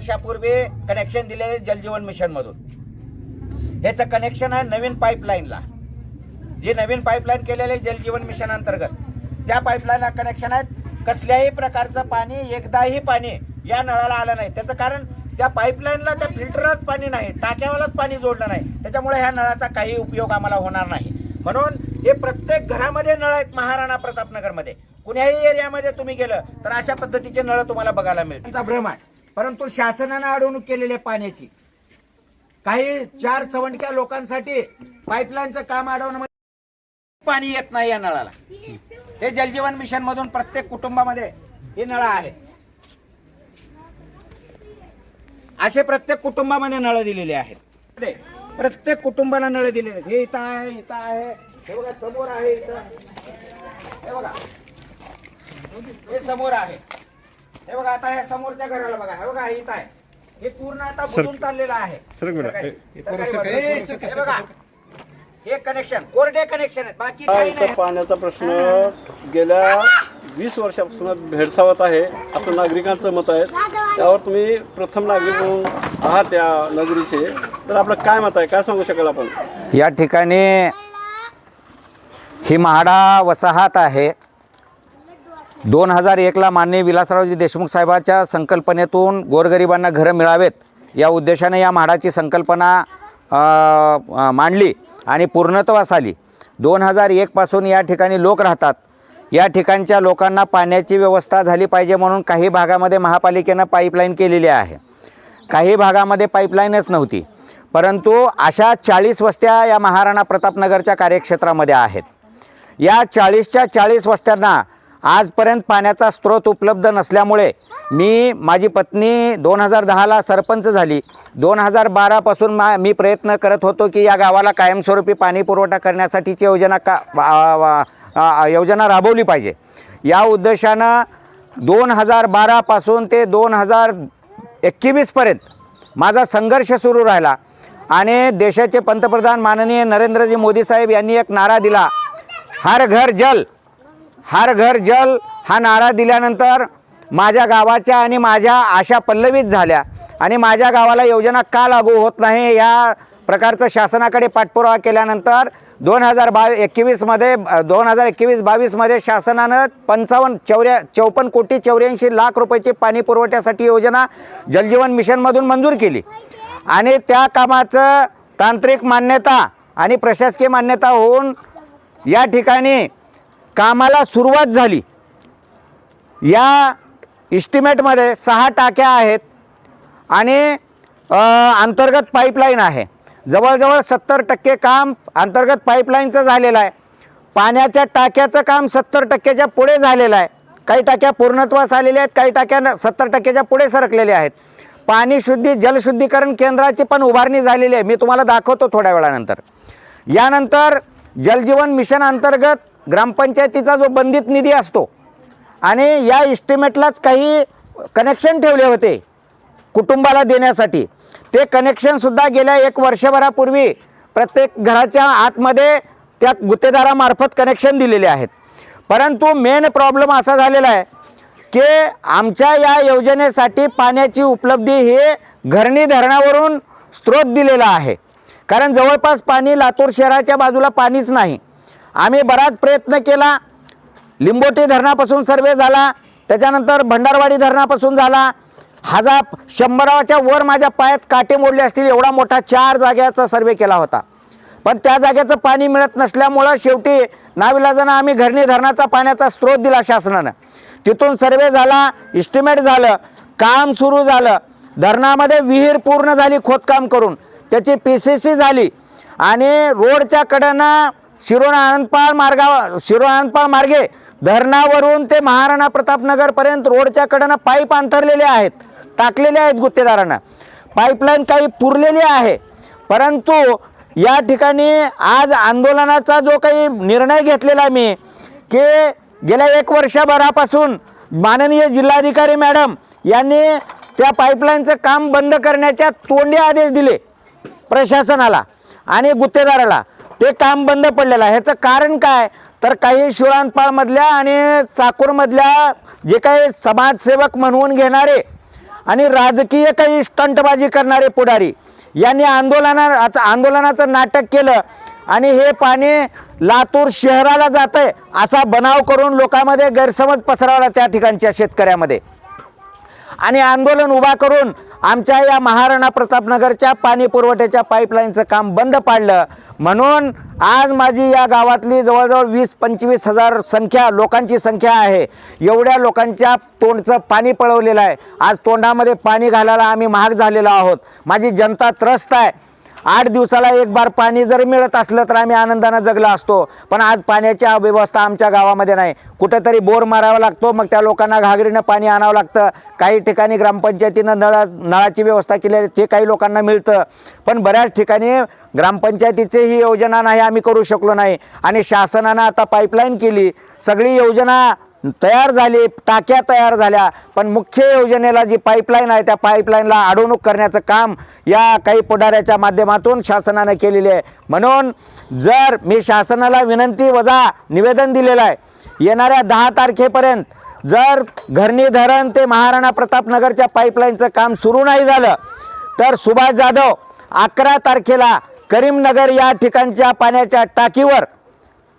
वर्षापूर्वी कनेक्शन दिले जलजीवन मिशन मधून. ह्याचं कनेक्शन आहे नवीन पाईपलाईनला जे नवीन पाईपलाईन केलेले जलजीवन मिशन अंतर्गत. त्या पाईपलाईनला कनेक्शन आहेत. कसल्याही प्रकारचं पाणी एकदाही पाणी या नळाला आलं नाही. त्याचं कारण त्या पाईपलाईनला त्या फिल्टरच पाणी नाही. टाक्यावालाच पाणी जोडलं नाही. त्याच्यामुळे ह्या नळाचा काही उपयोग आम्हाला होणार नाही. म्हणून हे प्रत्येक घरामध्ये नळ आहेत महाराणा प्रतापनगरमध्ये. कुण्याही एरियामध्ये तुम्ही गेलं तर अशा पद्धतीचे नळ तुम्हाला बघायला मिळतील. त्यांचा भ्रम आहे. परंतु शासनानं अडवणूक केलेली आहे पाण्याची. काही चार चवंडक्या लोकांसाठी पाईपलाईनचं काम अडवणं पाणी येत नाही या नळाला. हे जलजीवन मिशन मधून प्रत्येक कुटुंबामध्ये हे नळ आहे. असे प्रत्येक कुटुंबामध्ये नळ दिलेले आहेत. ते प्रत्येक कुटुंबाला नळ दिलेले आहेत. हे इथं आहे इथं आहे. हे बघा समोर आहे इथं. हे बघा. हे समोर आहे. हे बघा आता हे समोरच्या घराला बघा. हे बघा हे इथं आहे. हे पूर्ण आता बुजून चाललेलं आहे. सरक बेटा. सरकारी- हे- सरकारी बाजू. हे बघा. हे कनेक्शन कोरडे कनेक्शन आहेत. बाकी हा काही इथं नाही. पाण्याचा प्रश्न. गेल्या वीस वर्षापासून भेडसावत आहे असं नागरिकांचं मत आहे. त्यावर तुम्ही प्रथम नागरिक म्हणून आहात या नगरीचे. तर आपलं काय मत आहे? काय सांगू शकाल आपण? या ठिकाणी ही म्हाडा वसाहत आहे. दोन हजार एकला माननीय विलासरावजी देशमुख साहेबाच्या संकल्पनेतून गोरगरिबांना घरं मिळावेत या उद्देशाने या म्हाडाची संकल्पना मांडली आणि पूर्णत्वास आली दोन हजार एकपासून या ठिकाणी लोक राहतात. या ठिकाणच्या लोकांना पाण्याची व्यवस्था झाली पाहिजे म्हणून काही भागामध्ये महापालिकेनं पाईपलाईन केलेली आहे. काही भागामध्ये पाईपलाईनच नव्हती. परंतु अशा चाळीस वस्त्या या महाराणा प्रतापनगरच्या कार्यक्षेत्रामध्ये आहेत. या चाळीसच्या चाळीस वस्त्यांना आजपर्यंत पाण्याचा स्रोत उपलब्ध नसल्यामुळे मी माझी पत्नी दोन हजार दहाला सरपंच झाली. दोन हजार बारापासून मा मी प्रयत्न करत होतो की या गावाला कायमस्वरूपी पाणी पुरवठा करण्यासाठीची योजना का वा- वा- आ- योजना राबवली पाहिजे. या उद्देशानं दोन हजार बारापासून ते दोन हजार एकवीसपर्यंत माझा संघर्ष सुरू राहिला आणि देशाचे पंतप्रधान माननीय नरेंद्रजी मोदी साहेब यांनी एक नारा दिला. हर घर जल. हर घर जल हा नारा दिल्यानंतर माझ्या गावाच्या आणि माझ्या आशा पल्लवित झाल्या. आणि माझ्या गावाला योजना का लागू होत नाही या प्रकारचं शासनाकडे पाठपुरावा केल्यानंतर दोन हजार बावी एकवीसमध्ये दोन हजार एकवीस बावीसमध्ये शासनानं पंचावन्न चौऱ्या चौपन्न कोटी चौऱ्याऐंशी लाख रुपयाची पाणी पुरवठ्यासाठी योजना जलजीवन मिशनमधून मंजूर केली. आणि त्या कामाचं तांत्रिक मान्यता आणि प्रशासकीय मान्यता होऊन या ठिकाणी कामाला सुरुवात झाली. या इस्टिमेटमध्ये सहा टाक्या आहेत आणि अंतर्गत पाईपलाईन आहे. जवळजवळ सत्तर टक्के काम अंतर्गत पाईपलाईनचं झालेलं आहे. पाण्याच्या टाक्याचं काम सत्तर टक्क्याच्या पुढे झालेलं आहे. काही टाक्या पूर्णत्वास आलेल्या आहेत काही टाक्या सत्तर टक्क्याच्या पुढे सरकलेल्या आहेत. पाणी शुद्धी जलशुद्धीकरण केंद्राची पण उभारणी झालेली आहे. मी तुम्हाला दाखवतो थोड्या वेळानंतर. यानंतर जलजीवन मिशन अंतर्गत ग्रामपंचायतीचा जो बंदित निधी असतो आणि या इस्टिमेटलाच काही कनेक्शन ठेवले होते कुटुंबाला देण्यासाठी. ते कनेक्शनसुद्धा गेल्या एक वर्षभरापूर्वी प्रत्येक घराच्या आतमध्ये त्या गुत्तेदारामार्फत कनेक्शन दिलेले आहेत. परंतु मेन प्रॉब्लेम असा झालेला आहे की आमच्या या योजनेसाठी पाण्याची उपलब्धी ही घरणी धरणावरून स्रोत दिलेला आहे. कारण जवळपास पाणी लातूर शहराच्या बाजूला पाणीच नाही. आम्ही बराच प्रयत्न केला. लिंबोटी धरणापासून सर्वे झाला. त्याच्यानंतर भंडारवाडी धरणापासून झाला. हजार शंभराच्या वर माझ्या पायात काटे मोडले असतील एवढा मोठा चार जाग्याचा सर्वे केला होता. पण त्या जागेचं पाणी मिळत नसल्यामुळं शेवटी नाविलाजानं आम्ही घरणी धरणाचा पाण्याचा स्रोत दिला शासनानं. तिथून सर्वे झाला इस्टिमेट झालं काम सुरू झालं. धरणामध्ये विहीर पूर्ण झाली खोदकाम करून. त्याची पी सी सी झाली. आणि रोडच्या कडेनं शिरोळ आनंदपाळ मार्गा शिरोळ आनंदपाळ मार्गे धरणावरून ते महाराणा प्रतापनगरपर्यंत रोडच्या कडनं पाईप अंतरलेले आहेत टाकलेले आहेत गुत्तेदारांना. पाईपलाईन काही पुरलेली आहे परंतु या ठिकाणी आज आंदोलनाचा जो काही निर्णय घेतलेला आहे मी की गेल्या एक वर्षभरापासून माननीय जिल्हाधिकारी मॅडम यांनी त्या पाईपलाईनचं काम बंद करण्याच्या तोंडी आदेश दिले प्रशासनाला आणि गुत्तेदाराला. ते काम बंद पडलेलं आहे. ह्याचं कारण काय? तर काही शिवरानपाळमधल्या आणि चाकूरमधल्या जे काही समाजसेवक म्हणवून घेणारे आणि राजकीय काही स्टंटबाजी करणारे पुढारी यांनी आंदोलना आंदोलनाचं नाटक केलं आणि हे पाणी लातूर शहराला जात आहे असा बनाव करून लोकांमध्ये गैरसमज पसरवला त्या ठिकाणच्या शेतकऱ्यामध्ये. आणि आंदोलन उभा करून आमच्या या महाराणा प्रतापनगरच्या पाणी पुरवठ्याच्या पाईपलाईनचं काम बंद पाडलं. म्हणून आज माझी या गावातली जवळजवळ वीस पंचवीस हजार संख्या लोकांची संख्या आहे. एवढ्या लोकांच्या तोंडचं पाणी पळवलेलं आहे. आज तोंडामध्ये पाणी घालायला आम्ही महाग झालेलो आहोत. माझी जनता त्रस्त आहे. आठ दिवसाला एक बार पाणी जर मिळत असलं तर आम्ही आनंदानं जगलो असतो. पण आज पाण्याची व्यवस्था आमच्या गावामध्ये नाही. कुठेतरी बोर मारावा लागतो मग त्या लोकांना घागरीनं पाणी आणावं लागतं. काही ठिकाणी ग्रामपंचायतीनं नळा नळाची व्यवस्था केली आहे ते काही लोकांना मिळतं. पण बऱ्याच ठिकाणी ग्रामपंचायतीचे ही योजना नाही आम्ही करू शकलो नाही. आणि शासनानं आता पाईपलाईन केली. सगळी योजना तयार झाली टाक्या तयार झाल्या पण मुख्य योजनेला जी पाईपलाईन आहे त्या पाईपलाईनला अडवणूक करण्याचं काम या काही पुढाऱ्याच्या माध्यमातून शासनानं केलेले आहे. म्हणून जर मी शासनाला विनंती वजा निवेदन दिलेलं आहे येणाऱ्या दहा तारखेपर्यंत जर घरणी धरण ते महाराणा प्रतापनगरच्या पाईपलाईनचं काम सुरू नाही झालं तर सुभाष जाधव अकरा तारखेला करीमनगर या ठिकाणच्या पाण्याच्या टाकीवर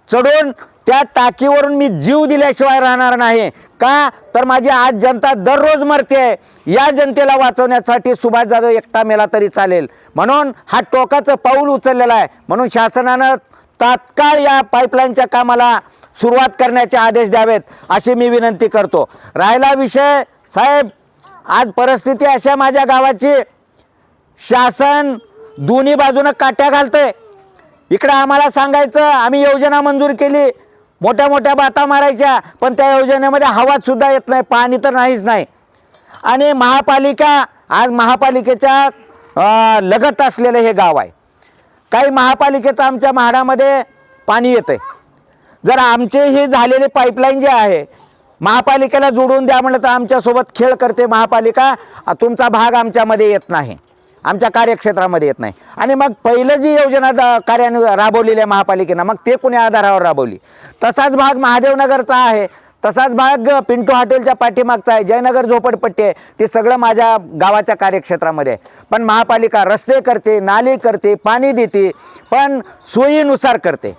चढून त्या टाकीवरून मी जीव दिल्याशिवाय राहणार नाही. का? तर माझी आज जनता दररोज मरते या जनतेला वाचवण्यासाठी सुभाष जाधव एकटा मेला तरी चालेल. म्हणून हा टोकाचं पाऊल उचललेलं आहे. म्हणून शासनानं तात्काळ या पाईपलाईनच्या कामाला सुरुवात करण्याचे आदेश द्यावेत अशी मी विनंती करतो. राहिला विषय साहेब आज परिस्थिती अशा माझ्या गावाची. शासन दोन्ही बाजूनं काट्या घालतंय. इकडं आम्हाला सांगायचं आम्ही योजना मंजूर केली. मोठ्या मोठ्या बाता मारायच्या पण त्या योजनेमध्ये हवाच सुद्धा येत नाही पाणी तर नाहीच नाही. आणि महापालिका आज महापालिकेच्या लगत असलेलं हे गाव आहे. काही महापालिकेचं आमच्या म्हाडामध्ये पाणी येतं जर आमचे हे झालेले पाईपलाईन जे आहे महापालिकेला जोडून द्या म्हणलं तर आमच्यासोबत खेळ करते महापालिका तुमचा भाग आमच्यामध्ये येत नाही. आमच्या कार्यक्षेत्रामध्ये येत नाही. आणि मग पहिलं जी योजना द- कार्यान्व राबवलेली आहे महापालिकेनं मग ते कोणी आधारावर राबवली? तसाच भाग महादेवनगरचा आहे. तसाच भाग पिंटू हॉटेलच्या पाठीमागचा आहे. जयनगर झोपडपट्टी आहे. ते सगळं माझ्या गावाच्या कार्यक्षेत्रामध्ये आहे. पण महापालिका रस्ते करते नाली करते पाणी देते पण सोयीनुसार करते.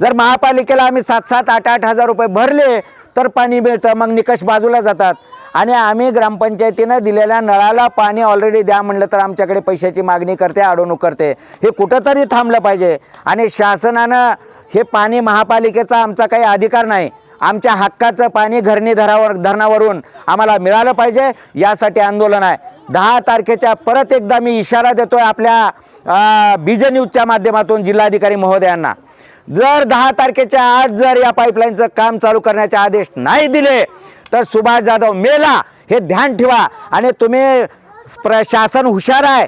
जर महापालिकेला आम्ही सात सात आठ आठ हजार रुपये भरले तर पाणी मिळतं मग निकष बाजूला जातात. आणि आम्ही ग्रामपंचायतीनं दिलेल्या नळाला पाणी ऑलरेडी द्या म्हणलं तर आमच्याकडे पैशाची मागणी करते अडवणूक करते. हे कुठंतरी थांबलं पाहिजे. आणि शासनानं हे पाणी महापालिकेचा आमचा काही अधिकार नाही. आमच्या हक्काचं पाणी घरणी धरावर धरणावरून आम्हाला मिळालं पाहिजे यासाठी आंदोलन आहे. दहा तारखेच्या परत एकदा मी इशारा देतोय आपल्या बीज न्यूजच्या माध्यमातून जिल्हाधिकारी महोदयांना. जर दहा तारखेच्या आज जर या पाईपलाईनचं काम चालू करण्याचे आदेश नाही दिले तर सुभाष जाधव मेला हे ध्यान ठेवा आणि तुम्ही प्रशासन हुशार आहे.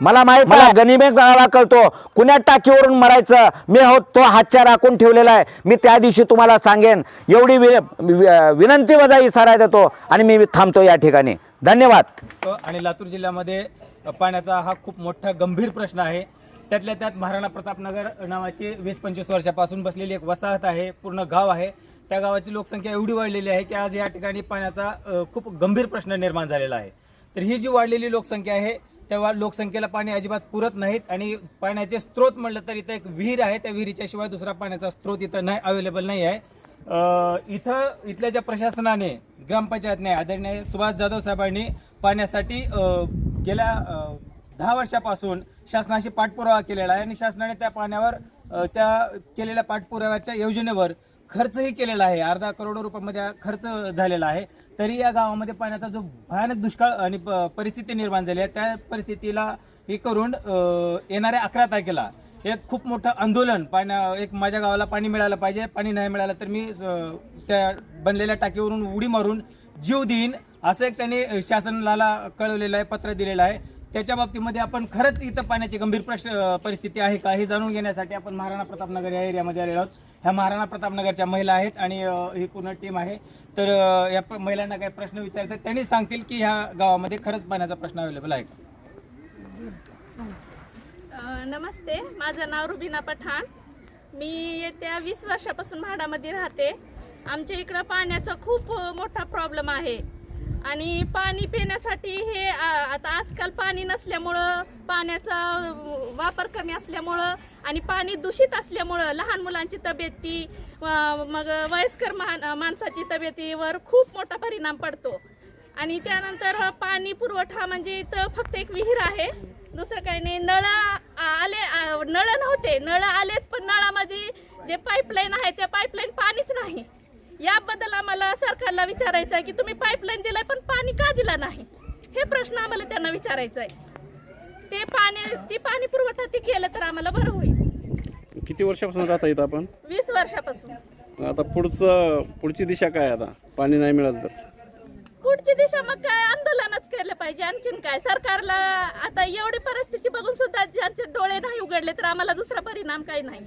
मला माहीत मला गनिमे गावा कळतो. कुण्या टाकीवरून मरायचं? मी हो तो हातच्या राखून ठेवलेला आहे. मी त्या दिवशी तुम्हाला सांगेन. एवढी वि वि- विनंती वजा इशारा देतो आणि मी थांबतो या ठिकाणी. धन्यवाद. आणि लातूर जिल्ह्यामध्ये पाण्याचा हा खूप मोठा गंभीर प्रश्न आहे. त्यातल्या त्यात महाराणा प्रतापनगर नावाची वीस पंचवीस वर्षापासून बसलेली एक वसाहत आहे पूर्ण गाव आहे. त्या गावाची लोकसंख्या एवढी वाढलेली आहे की आज या ठिकाणी पाण्याचा खूप गंभीर प्रश्न निर्माण झालेला आहे. तर ही जी वाढलेली लोकसंख्या आहे तेव्हा लोकसंख्येला पाणी अजिबात पुरत नाहीत आणि पाण्याचे स्त्रोत म्हटलं तर इथं एक विहीर आहे. त्या विहिरीच्या शिवाय दुसरा पाण्याचा स्त्रोत इथं नाही अवेलेबल नाही आहे. इथं इथल्या ज्या प्रशासनाने ग्रामपंचायतने आदरणीय सुभाष जाधव साहेबांनी पाण्यासाठी गेल्या दहा वर्षापासून शासनाशी पाठपुरावा केलेला आहे आणि शासनाने त्या पाण्यावर त्या केलेल्या पाठपुराव्याच्या योजनेवर खर्चही केलेला आहे. अर्धा करोड रुपयामध्ये खर्च झालेला आहे. तरी या गावामध्ये पाण्याचा जो भयानक दुष्काळ आणि प- परिस्थिती निर्माण झाली आहे त्या परिस्थितीला हे करून येणाऱ्या अकरा तारखेला एक खूप मोठं आंदोलन पाण्या एक माझ्या गावाला पाणी मिळालं पाहिजे पाणी नाही मिळालं तर मी त्या बनलेल्या टाकीवरून उडी मारून जीव देईन असं एक त्यांनी शासनाला कळवलेलं आहे पत्र दिलेलं आहे. त्याच्या बाबतीमध्ये आपण खरंच इथं पाण्याची गंभीर प्रश्न परिस्थिती आहे का हे जाणून घेण्यासाठी आपण महाराणा प्रतापनगर या एरियामध्ये आलेलो आहोत. ह्या महाराणा प्रतापनगरच्या महिला आहेत आणि ही पूर्ण टीम आहे. तर या महिलांना काही प्रश्न विचारतात. त्यांनी सांगतील की ह्या गावामध्ये खरंच पाण्याचा प्रश्न अवेलेबल आहे का? नमस्ते. माझं नाव रुबिना पठाण. मी येत्या वीस वर्षापासून म्हाडामध्ये राहते. आमच्या इकडं पाण्याचा खूप मोठा प्रॉब्लेम आहे. आणि पाणी पिण्यासाठी हे आता आजकाल पाणी नसल्यामुळं पाण्याचा वापर कमी असल्यामुळं आणि पाणी दूषित असल्यामुळं लहान मुलांची तब्येती मग वयस्कर मान माणसाची तब्येतीवर खूप मोठा परिणाम पडतो. आणि त्यानंतर पाणी पुरवठा म्हणजे इथं फक्त एक विहीर आहे. दुसरं काही नाही नळ आले नळ नव्हते नळ आलेत पण नळामध्ये जे पाईपलाईन आहे त्या पाईपलाईन पाणीच नाही. याबद्दल आम्हाला सरकारला विचारायचं आहे की तुम्ही पाईपलाईन दिलंय पण पाणी का दिला नाही? हे प्रश्न आम्हाला त्यांना विचारायचं आहे. ते पाणी ती पाणी पुरवठा ते केलं तर आम्हाला बरं होईल. किती वर्षापासून राहता इथं आपण? वीस वर्षापासून. आता पुढचं पुढची दिशा काय आता? पाणी नाही मिळालं तर? पुढची दिशा मग काय? आंदोलनच केलं पाहिजे आणखीन काय? सरकारला आता एवढी परिस्थिती बघून सुद्धा ज्यांचे डोळे नाही उघडले तर आम्हाला दुसरा परिणाम काही नाही